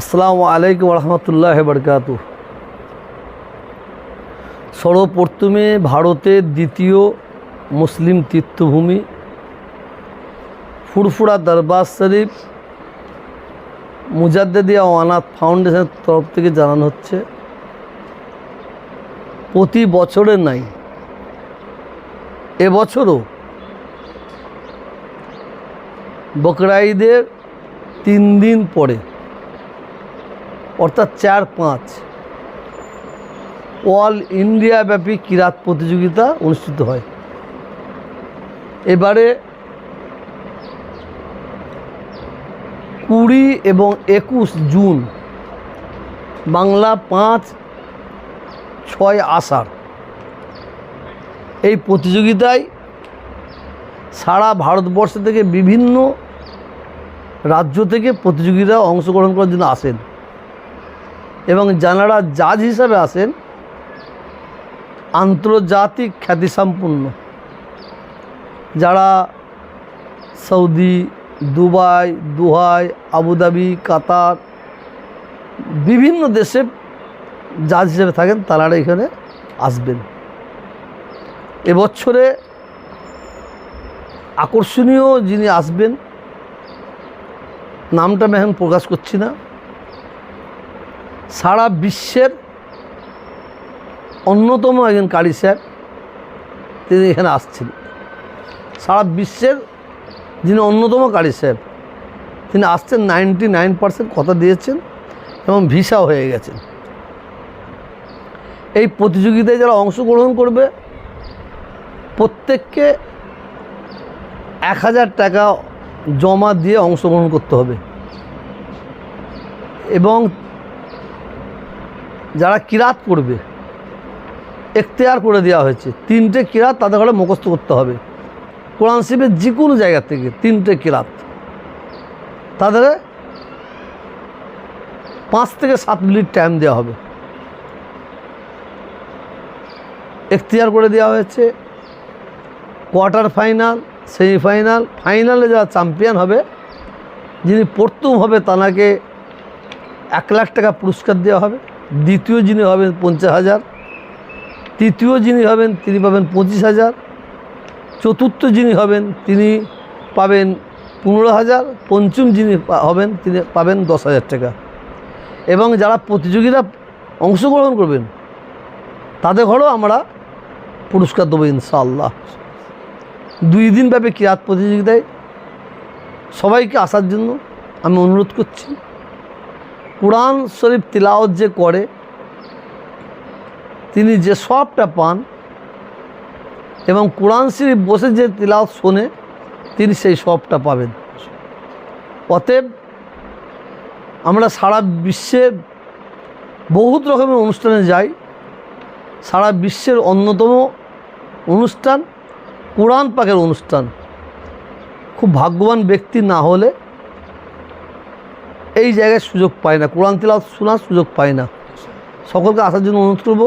আসসালামু আলাইকুম রহমতুল্লাহ বরকাত সর্বপ্রথমে ভারতের দ্বিতীয় মুসলিম তীর্থভূমি ফুরফুরা দরবার শরীফ মুজাদ্দিয়া ওয়ানাথ ফাউন্ডেশনের তরফ থেকে জানানো হচ্ছে। প্রতি বছরের নাই, এবছরও বকরাইদের তিন দিন পরে অর্থাৎ চার পাঁচ। অল ইন্ডিয়া ব্যাপী কিরাত প্রতিযোগিতা অনুষ্ঠিত হয়। এবারে কুড়ি এবং একুশ জুন বাংলা পাঁচ, ছয় আষাঢ়। এই প্রতিযোগিতায় সারা ভারতবর্ষ থেকে বিভিন্ন রাজ্য থেকে প্রতিযোগিতা অংশগ্রহণ করার জন্য আসেন। এবং যারা জাজ হিসাবে আসেন আন্তর্জাতিক খ্যাতিসম্পন্ন। যারা সৌদি, দুবাই, দুহাই, আবুধাবি, কাতার, বিভিন্ন দেশে জাজ হিসেবে থাকেন, তারা এখানে আসবেন। এবছরে আকর্ষণীয় যিনি আসবেন, নামটা আমি এখন প্রকাশ করছি না। সারা বিশ্বের অন্যতম একজন কারি স্যার, তিনি এখানে আসছেন। সারা বিশ্বের যিনি অন্যতম কারি স্যার, তিনি আসছেন নাইনটি নাইন পার্সেন্ট কথা দিয়েছেন এবং ভিসা হয়ে গেছেন। এই প্রতিযোগিতায় যারা অংশগ্রহণ করবে, প্রত্যেককে এক হাজার টাকা জমা দিয়ে অংশগ্রহণ করতে হবে। এবং যারা কিরাত করবে, এখতিয়ার করে দেওয়া হয়েছে, তিনটে কিরাত তাদের ঘরে মুখস্থ করতে হবে। কোরআন শিবের যে কোনো জায়গা থেকে তিনটে কিরাত। তাদের পাঁচ থেকে সাত মিনিট টাইম দেওয়া হবে। এখতিয়ার করে দেওয়া হয়েছে। কোয়ার্টার ফাইনাল, সেমিফাইনাল, ফাইনালে যারা চ্যাম্পিয়ন হবে, যিনি প্রথম হবে তানাকে এক লাখ টাকা পুরস্কার দেওয়া হবে। দ্বিতীয় যিনি হবেন পঞ্চাশ হাজার, তৃতীয় যিনি হবেন তিনি পাবেন পঁচিশ হাজার, চতুর্থ যিনি হবেন তিনি পাবেন পনেরো হাজার, পঞ্চম যিনি হবেন তিনি পাবেন দশ হাজার টাকা। এবং যারা প্রতিযোগিতা অংশগ্রহণ করবেন, তাদের ঘরেও আমরা পুরস্কার দেবো ইনশাআল্লাহ। দুই দিন ব্যাপী কিরাত প্রতিযোগিতায় সবাইকে আসার জন্য আমি অনুরোধ করছি। কোরআন শরীফ তিলাওয়াত যে করে, তিনি যে সবটা পান এবং কোরআন শরীফ বসে যে তিলাওয়াত শোনে, তিনি সেই সবটা পাবেন। অতএব আমরা সারা বিশ্বে বহুত রকমের অনুষ্ঠানে যাই, সারা বিশ্বের অন্যতম অনুষ্ঠান কোরআন পাকের অনুষ্ঠান। খুব ভাগ্যবান ব্যক্তি না হলে এই জায়গায় সুযোগ পায় না। কোরআন তিলাওয়াত শোনার সুযোগ পায় না। সকলকে আসার জন্য অনুরোধ করব।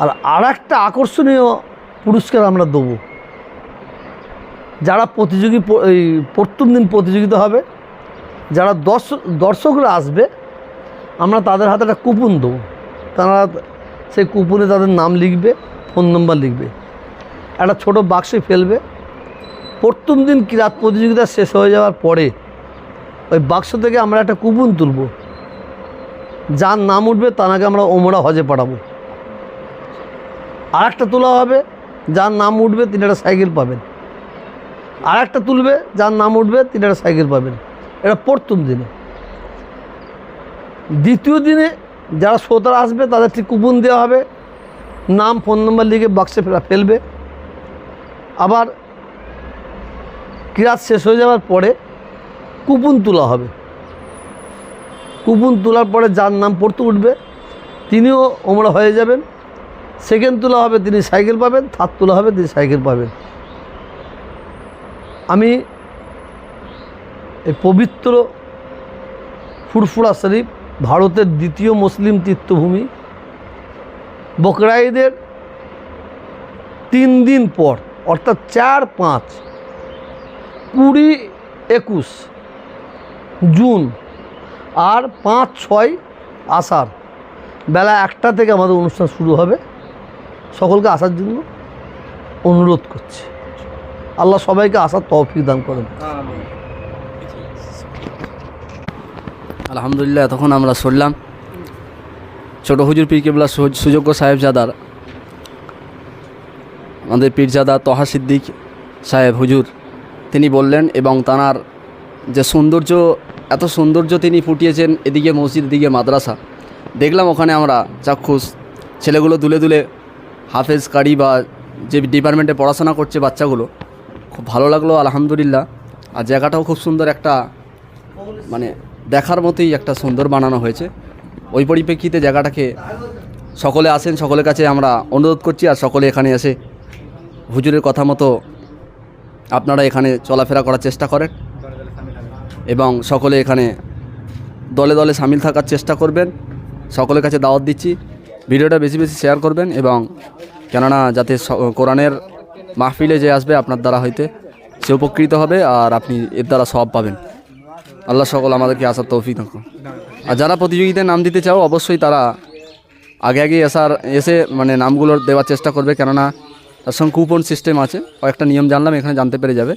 আর আর একটা আকর্ষণীয় পুরস্কার আমরা দেবো। যারা প্রতিযোগী এই প্রথম দিন প্রতিযোগিতা হবে, যারা দর্শক দর্শকরা আসবে, আমরা তাদের হাতে একটা কুপন দেবো। তারা সেই কুপনে তাদের নাম লিখবে, ফোন নম্বর লিখবে। একটা ছোট বাক্সে ফেলবে। প্রথম দিন কিরাত প্রতিযোগিতা শেষ হয়ে যাওয়ার পরে ওই বাক্স থেকে আমরা একটা কুপন তুলব। যার নাম উঠবে তাকে আমরা ওমরা হজে পাঠাবো। আর একটা তোলা হবে, যার নাম উঠবে, তিনি একটা সাইকেল পাবেন। আর একটা তুলবে, যার নাম উঠবে, তিনি একটা সাইকেল পাবেন। এটা প্রথম দিনে। দ্বিতীয় দিনে যারা শ্রোতারা আসবে, তাদের ঠিক কুপন দেওয়া হবে। নাম, ফোন নম্বর লিখে বাক্সে ফেলা- ফেলবে। আবার ক্লাস শেষ হয়ে যাওয়ার পরে কুপন তোলা হবে। কুপন তোলার পরে যার নাম পড়তে উঠবে, তিনিও ওমরা হয়ে যাবেন। সেকেন্ড তোলা হবে, তিনি সাইকেল পাবেন। থার্ড তোলা হবে, তিনি সাইকেল পাবেন। আমি এই পবিত্র ফুরফুরা শরীফ ভারতের দ্বিতীয় মুসলিম তীর্থভূমি বকরাইদের তিন দিন পর, অর্থাৎ চার পাঁচ কুড়ি একুশ জুন আর পাঁচ ছয় আষাঢ়। বেলা একটা থেকে আমাদের অনুষ্ঠান শুরু হবে। সকলকে আসার জন্য অনুরোধ করছি। আল্লাহ সবাইকে আসার তৌফিক দান করেন। আলহামদুলিল্লাহ, তখন আমরা শুনলাম ছোট হুজুর পীর কেবলা সুযোগ্য সাহেবজাদার, আমাদের পীরজাদা তহা সিদ্দিক সাহেব হুজুর। তিনি বললেন এবং তানার যে সৌন্দর্য এত সৌন্দর্য তিনি ফুটিয়েছেন এদিকে মসজিদ, এদিকে মাদ্রাসা। দেখলাম ওখানে আমরা চাক্ষুষ, ছেলেগুলো দুলে দুলে হাফেজ, কারি বা যে ডিপার্টমেন্টে পড়াশোনা করছে বাচ্চাগুলো। খুব ভালো লাগল, আলহামদুলিল্লাহ। আর জায়গাটাও খুব সুন্দর একটা মানে দেখার মতোই একটা সুন্দর বানানো হয়েছে। ওই পরিপ্রেক্ষিতে জায়গাটাকে সকলে আসেন, সকলের কাছে আমরা অনুরোধ করছি আর সকলে এখানে এসে হুজুরের কথা মতো আপনারা এখানে চলাফেরা করার চেষ্টা করেন। এবং সকলে এখানে দলে দলে সামিল থাকার চেষ্টা করবেন। সকলের কাছে দাওয়াত দিচ্ছি। ভিডিওটা বেশি বেশি শেয়ার করবেন এবং কেননা যাতে কোরআনের মাহফিলে যে আসবে আপনার দ্বারা হইতে, সে উপকৃত হবে আর আপনি এর দ্বারা সব পাবেন। আল্লাহ সকল আমাদেরকে আসার তৌফিক থাকুন আর যারা প্রতিযোগিতায় নাম দিতে চাও, অবশ্যই তারা আগে আগে আসার এসে মানে নামগুলো দেওয়ার চেষ্টা করবে। কেননা তার সঙ্গে কুপন সিস্টেম আছে। কয়েকটা নিয়ম জানলাম, এখানে জানতে পেরে যাবে।